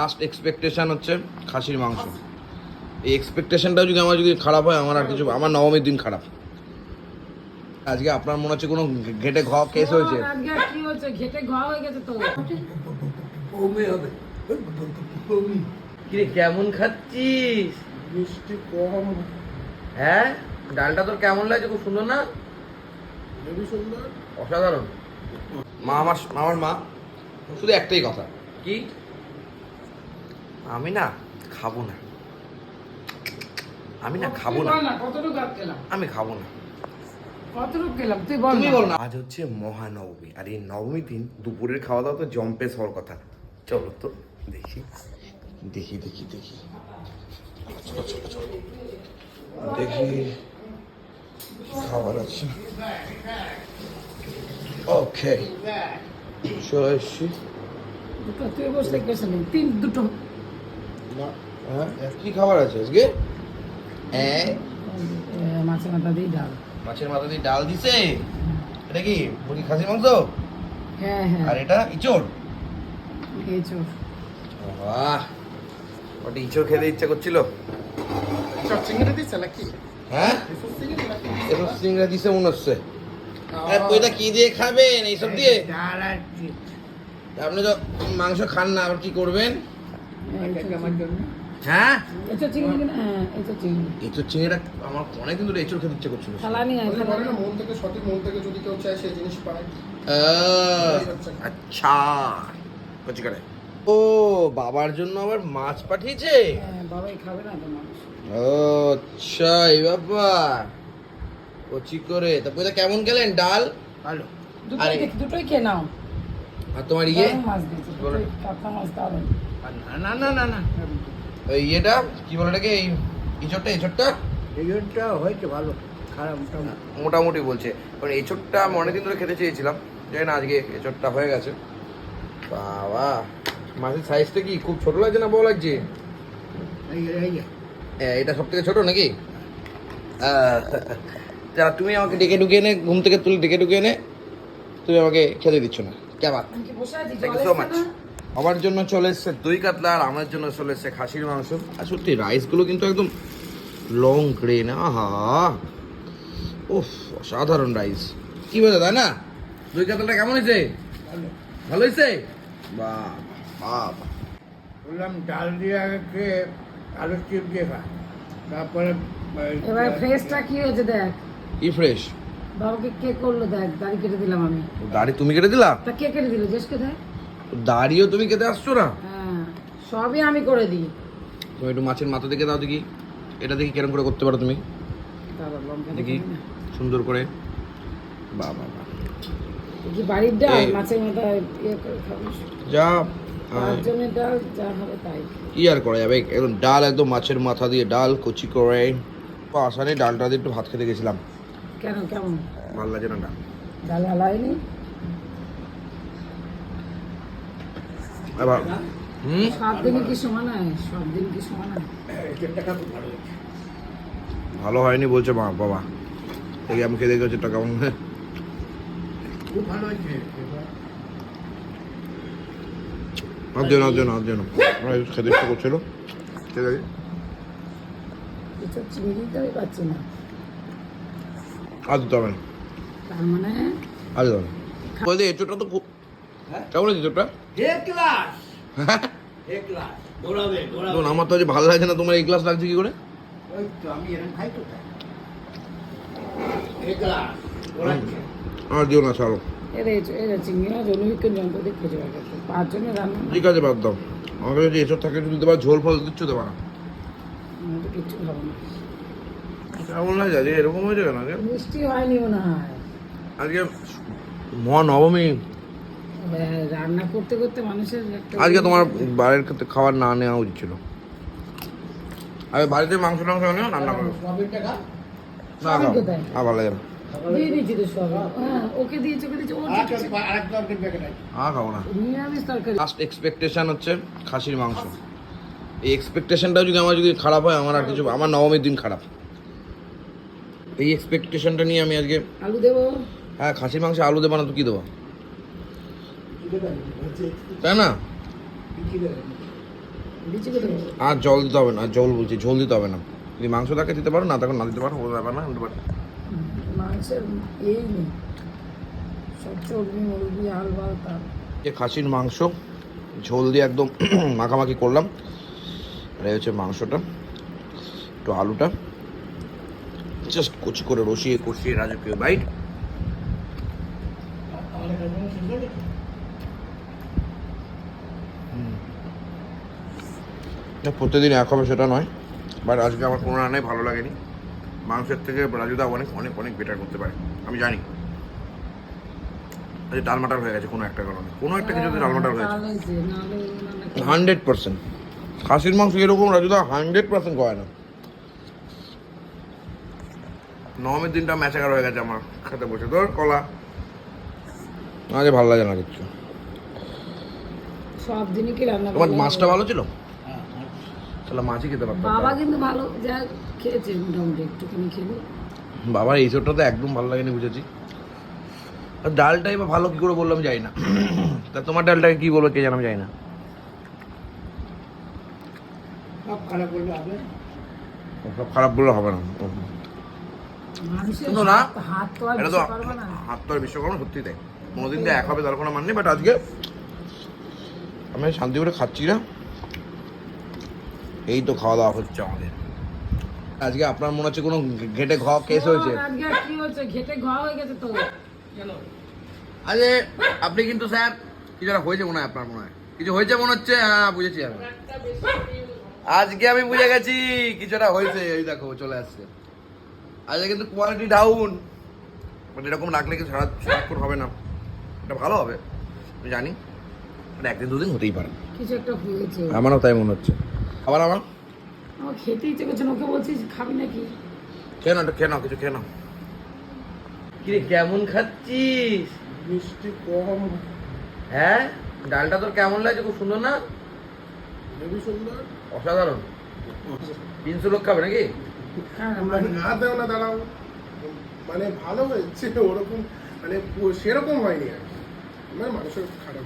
Last expectation হচ্ছে খাসির মাংস। এই এক্সপেকটেশনটাও যদি আমার যদি খারাপ হয় আমার আর কিছু আমার নবমীর দিন খারাপ। আজকে আপনার মনে হচ্ছে কোনো ঘেটে ঘ কেস হয়েছে? ঘেটে ঘা হয়ে গেছে তো। কিরে কেমন খাচ্ছিস? মিষ্টি কম। হ্যাঁ? ডালটা তোর কেমন লাগছে? খুব সুন্দর না? সুন্দর। অসাধারণ। মা আমার আমার মা শুধু একটাই কথা। কি? আমি না খাব না। আমি না খাব না। আমি খাব না। কতটুকু বল না। আজ হচ্ছে মহানবমী। আর এই নবমী দিন দুপুরের খাওয়া দাওয়া তো জম্পেস হওয়ার কথা। চলো তো দেখি। দেখি দেখি দেখি। চলো চলো চলো। দেখি। খাবার আছে। ওকে চলে এসছি। দুটো তুই বসলে কেসে তিন দুটো। না হ্যাঁ? কি খাবার আছে আজকে? হ্যাঁ মাছের মাথা দিয়ে ডাল। মাছের মাথা দিয়ে ডাল দিছে? এটা কি মুরগি খাসির মাংস? হ্যাঁ হ্যাঁ। আর এটা ইচড়? খেয়েছো বাহ ওটা ইঁচড় খেতে ইচ্ছা করছিল। সব চিংড়ি দিচ্ছে নাকি? হ্যাঁ? এসব চিংড়ি দিছে মনে হচ্ছে। কি দিয়ে খাবেন এইসব দিয়ে? আপনি তো মাংস খান না আবার কি করবেন? হ্যাঁ? এঁচো চিংড়ি কিনা হ্যাঁ চিংড়িটা আমার অনেকদিন ধরে এঁচড় খেতে ইচ্ছা করছিল। মন থেকে সঠিক মন থেকে যদি কেউ চায় সেই জিনিস পায়। আহ, আচ্ছা। কচি করে ও বাবার জন্য আবার মাছ পাঠিয়েছে? হ্যাঁ, বাবাই খাবে না ও আচ্ছা এই ব্যাপার। কচি করে তারপরে কেমন গেলেন ডাল? ভালো আরে- দুটোই খেয়ে নাও। আর তোমার ইয়ে? না না না না ওই ইয়েটা কি বলে এটাকে এই ইঁচড়টা এঁচড়টা? রিজনটা হয়েছে ভালো খারাপ মোটামুটি। বলছে। কারণ এঁচড়টা আমি অনেকদিন ধরে খেতে চেয়েছিলাম। জানি না আজকে এঁচড়টা হয়ে গেছে। বাবা মাছের সাইজটা কি খুব ছোট লাগছে না বড় লাগছে? এই যে, এই যে। এ, এটা সব থেকে ছোট নাকি? আহ, তা তুমি আমাকে ডেকে ঢুকে এনে ঘুম থেকে তুলে ডেকে ঢুকে এনে তুমি আমাকে খেতে দিচ্ছ না। কি বসে থ্যাংক ইউ সো মাচ আমার জন্য চলে এসছে দই কাতলা আর আমার জন্য চলে এসছে খাসির মাংস। আর সত্যি রাইসগুলো কিন্তু একদম লং গ্রেন আহা। উফ অসাধারণ রাইস কি বলে তাই না দই কাতলাটা কেমন হয়েছে? ভালো। হয়েছে? বাহ বাহ বললাম ডাল দিয়ে আগে খেয়ে আলু চিপ দিয়ে খা। তারপরে এবার ফ্রেশটা কি হয়েছে দেখ? কি ফ্রেশ বাবাকে কে করল দেখ দাড়ি কেটে দিলাম আমি। দাড়ি তুমি কেটে দিলা? তা কে কেটে দিল দাড়িও তুমি কেটে আসছো না? হ্যাঁ সবই আমি করে দিই। তুমি একটু মাছের মাথা দেখে দাও দেখি। এটা দেখি কেরম করে করতে পারো তুমি। দেখি সুন্দর করে। বাহ বাহ বাহ কি বাড়ির ডাল মাছের মাথা ইয়ে করে খাবি। যা তার ডাল যা হবে তাই। কি আর করা যাবে? একদম ডাল একদম মাছের মাথা দিয়ে ডাল কচি করে। আসানে ডালটা দিয়ে একটু ভাত খেতে গেছিলাম। কেন কেমন? ভালো লাগে না ডাল ডাল ভালো হয়নি? সব দিনই কি সমান হয়? সব দিন কি সমান হয়? চিপটা খা খুব ভালো হয়নি বলছে মা বাবা। দেখি আমি খেতে গেছি টাকা হ্যাঁ। খুব ভালো হয়েছে। আর দিও না দিও না দিও না আমার খেতে ইচ্ছা করছিল। ঠিক আছে। চিংড়িতে পাচ্ছি না। আর দিতে হবে তার মানে? আর দিতে হবে না বলতে এঁচোটা তো খুব কেমন আছে এঁচোটা ক্লাস ক্লাস দেখুন আমার তো আজ ভালো লাগছে না তোমার এই গ্লাস লাগছে কি করে? ওই তো আমি এরকম খাই তো তাই। ক্লাস আর দিও না ছাড়ো। ঠিক আছে বাদ দাও। আমার কাছে যদি এসব থাকে যদি দেবা ঝোল ফল দিচ্ছ দেবা না। কিচ্ছু খাব না। কেমন আজকে এরকম হয়েছে কেন আজকে? মিষ্টি হয়নি মনে হয়। আজকে মহানবমী। রান্না করতে করতে মানুষের আজকে তোমার বাড়ির ক্ষেত্রে খাবার না নেওয়া উচিত ছিল। আগে বাড়িতে মাংস টাংস রান্না করো। না? আর ভালো লাগে হ্যাঁ আর খাসির মাংস। এই এক্সপেকটেশনটাও যদি আমার যদি খারাপ হয় আমার আর কিছু আমার নবমীর দিন খারাপ। এই এক্সপেকটেশনটা নিয়ে আমি আজকে আলু দেবো। হ্যাঁ খাসির মাংসে আলু দেবো না তো কী দেবো? তাই না? আর জল দিতে হবে না জল বলছি ঝোল দিতে হবে না। যদি মাংস থাকে দিতে পারো না তখন না দিতে পারো কোনো ব্যাপার না দিতে পারো। যে খাসির মাংস ঝোল দিয়ে একদম মাখামাখি করলাম। আর হচ্ছে মাংসটা একটু আলুটা। জাস্ট কুচি করে রসিয়ে কষিয়ে রাজকীয় বাইট প্রতিদিন এক হবে সেটা নয়। বাট আজকে আমার কোনো রান্নাই ভালো লাগেনি। মাংসের থেকে রাজুদা অনেক অনেক অনেক বেটার করতে পারে। আমি জানি। আজকে ডালমাটার হয়ে গেছে কোনো একটা কারণে। কোনো একটা কিছুতে ডালমাটার হয়েছে। তাহলে যে নাহলে নাহলে হান্ড্রেড পার্সেন্ট। খাসির মাংস এরকম রাজুদা হান্ড্রেড পার্সেন্ট করে না। নবমের দিনটা ম্যাচাকার হয়ে গেছে আমার খেতে বসে। তোর কলা? আজ ভালো লাগে না কিচ্ছু। সব দিনই কি রান্না তোমার মাছটা ভালো ছিল? তাহলে মাছই খেতে পারতাম। বাবা কিন্তু ভালো যা খেয়েছে মোটামুটি একটুখানি খেলো। বাবার এই চোটটা তো একদম ভালো লাগেনি বুঝেছি। আর ডালটাই বা ভালো কি করে বললাম যাই না। তা তোমার ডালটাকে কি বলব কে জানাম যাই না। সব খারাপ করলে হবে সব খারাপ বললে হবে না। কিন্তু না, হাত- হাত তো আর এটা তো দিতে পারবে না। হাত তো আর বিশ্বকর্মা সত্যি তাই। কোনোদিন যে এক হবে তার কোনো মান নেই বাট আজকে আমি শান্তি করে খাচ্ছি না। এই তো খাওয়া দাওয়া হচ্ছে আমাদের। আজকে আপনার মনে হচ্ছে কোনো ঘেটে ঘ কেস হয়েছে? আজকে কি হচ্ছে? ঘেটে ঘা হয়ে গেছে তো। আরে আপনি কিন্তু স্যার কিছু হয়েছে মনে হয় আপনার মনে হয়। কিছু হয়েছে মনে হচ্ছে? হ্যাঁ বুঝেছি আমি। আজকে আমি বুঝে গেছি কিছুটা হয়েছে এই দেখো চলে আসছে। আজকে কিন্তু কোয়ালিটি ডাউন বাট এরকম রাখলে কি সারা সারাক্ষণ হবে না। এটা ভালো হবে আমি জানি। মানে একদিন দুদিন হতেই পারে। কিছু একটা হয়েছে। আমারও তাই মনে হচ্ছে। আবার আমার আমার খেতে ইচ্ছে করছে না ওকে বলছিস খাবি নাকি? একটু খেয়ে নাও কিছু খেয়ে নাও। কিরে কেমন খাচ্ছিস? মিষ্টি কম। হ্যাঁ? ডালটা তোর কেমন লাগছে? খুব সুন্দর না? হেবি সুন্দর। অসাধারণ। তিনশো লোক খাবে নাকি? না দেও না দাঁড়াও। মানে ভালো হয়েছে ওরকম মানে সেরকম হয়নি আর কি। মানে মানুষের খারাপ।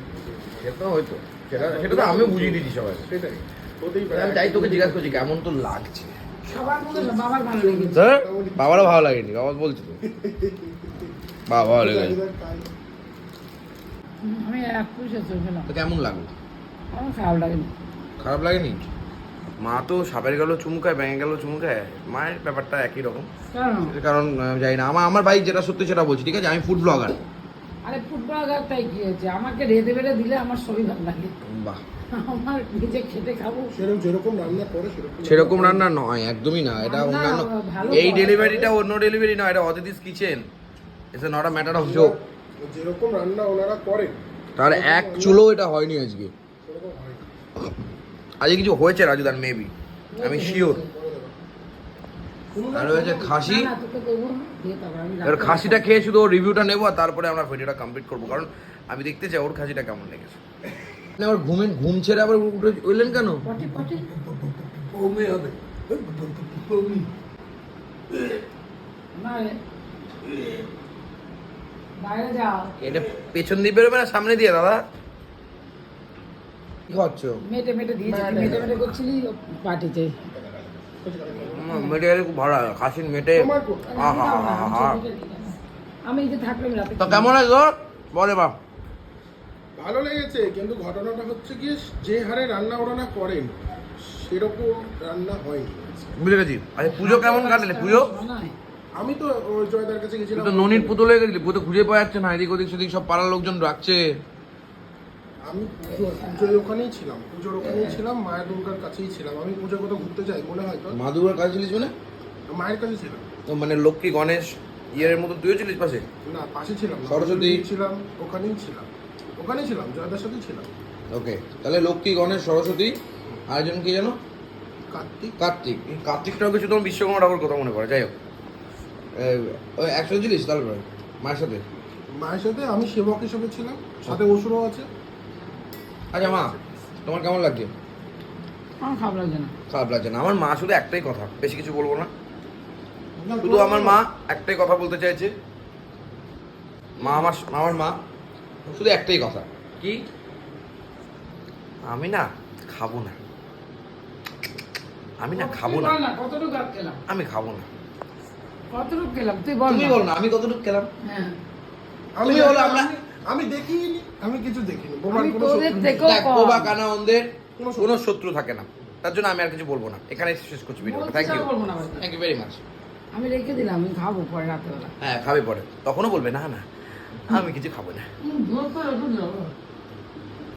সেটা হয়তো। সেটা সেটা তো আমিও বুঝিয়ে দিচ্ছি সবাই। সেটাই। পারে আমি তাই তোকে জিজ্ঞাসা করছি কেমন তোর লাগছে? হ্যাঁ? বাবারও ভালো লাগেনি বাবা বলছে তো। বাবা ভালো তো কেমন লাগল? খারাপ লাগেনি। খারাপ লাগেনি? মা তো সাপের গেল চুমকায় ব্যাঙে গেল চুমকায় মায়ের ব্যাপারটা একই রকম। কারণ জানি না। আমার আমার বাইক যেটা সত্যি সেটা বলছি ঠিক আছে? আমি ফুড ব্লগার আরে ফুটবল তাই কি হয়েছে? আমাকে রেঁধে বেড়ে দিলে আমার সবই ভালো লাগে। বাহ। আমার নিজে খেতে খাব। সেরকম রান্না করে সেরকম সেরকম রান্না নয় একদমই না। এটা অন্যান্য এই ডেলিভারিটা অন্য ডেলিভারি নয় এটা Atithi's kitchen. It's not a matter of joke যেরকম রান্না ওনারা করেন। তাহলে এক চুলো এটা হয়নি আজকে। আজকে কিছু হয়েছে রাজুদার মেবি আমি শিওর আর হয়েছে খাসি। এবার খাসিটা খেয়ে শুধু ওর রিভিউটা নেব আর তারপরে আমরা ভিডিওটা কমপ্লিট করব। কারণ আমি দেখতে চাই ওর খাসিটা কেমন লেগেছে। আবার ঘুমেন ঘুম ছেড়ে আবার উঠে উঠলেন কেন? Potty potty. বমি হবে। বমি। না রে। বাইরে যাও। এটা পেছন দিয়ে বেরোবে না সামনে দিয়ে দাদা? কি খাচ্ছ মেটে মেটে দিয়েছি মেটে মেটে করছিলি পার্টিতে। মেটে গেলে খুব ভালো খাসির মেটে আহা আমি এই যে থাকলাম রাতে। তো কেমন আছে? তোর বলে বাপ ভালো লেগেছে কিন্তু ঘটনাটা হচ্ছে গিয়ে যে হারে রান্না ওনারা করেন সেরকম রান্না হয়নি। বুঝে গেছি। আচ্ছা পুজো কেমন কাটলে? পুজো? আমি তো জয়দার কাছে গেছিলাম। তো ননির পুতুল হয়ে গেছিলি পুতো খুঁজে পাওয়া যাচ্ছে না এদিক ওদিক সেদিক সব পাড়ার লোকজন রাখছে আমি পুজো- পুজোর ওখানেই ছিলাম পুজোর ওখানেই ছিলাম মায়ের দুর্গার কাছেই ছিলাম। আমি পুজো কোথাও ঘুরতে যাই মনে হয় তো মা দুর্গার কাছে ছিলিস মানে? মায়ের কাছে ছিলাম। তো মানে লক্ষ্মী গণেশ ইয়ের মতো তুইও ছিলিস পাশে? না পাশে ছিলাম না। সরস্বতী? ছিলাম ওখানেই ছিলাম ওখানেই ছিলাম জয়দার সাথেই ছিলাম। ওকে তাহলে লক্ষ্মী গণেশ সরস্বতী আরেকজন কি জানো কার্তিক। কার্তিক। এই কার্তিকটাও কিছু তোমার বিশ্বকর্মা ঠাকুর কথা মনে করে যাই হোক। ওই একসাথে ছিলিস তারপরে মায়ের সাথে? মায়ের সাথে আমি সেবক হিসেবে ছিলাম সাথে অসুরও আছে। আচ্ছা মা তোমার কেমন লাগছে? আমার খারাপ লাগছে না। খারাপ লাগছে না। আমার মা শুধু একটাই কথা বেশি কিছু বলব না। শুধু আমার মা একটাই কথা বলতে চাইছে। মা আমার আমার মা শুধু একটাই কথা। কি? আমি না খাব না। আমি না খাব না। কতটুকু খেলাম? আমি খাব না। কতটুকু খেলাম? তুই বল তুমি না। বল না আমি কতটুকু খেলাম? হ্যাঁ। আমি বলো, আমরা- আমি- দেখিনি। আমি কিছু দেখিনি। কোনো শত্রু নেই। দেখ বোবা কানা অন্ধের কোনো শত্রু- থাকে না। তার জন্য আমি আর কিছু বলব না। এখানে শেষ করছি ভিডিও থ্যাংক ইউ বলব না ভাই। থ্যাংক ইউ ভেরি মাচ আমি রেখে দিলাম আমি খাব পরে রাত্রেবেলা। হ্যাঁ খাবে পরে। তখনও বলবে না না আমি কিছু খাব না।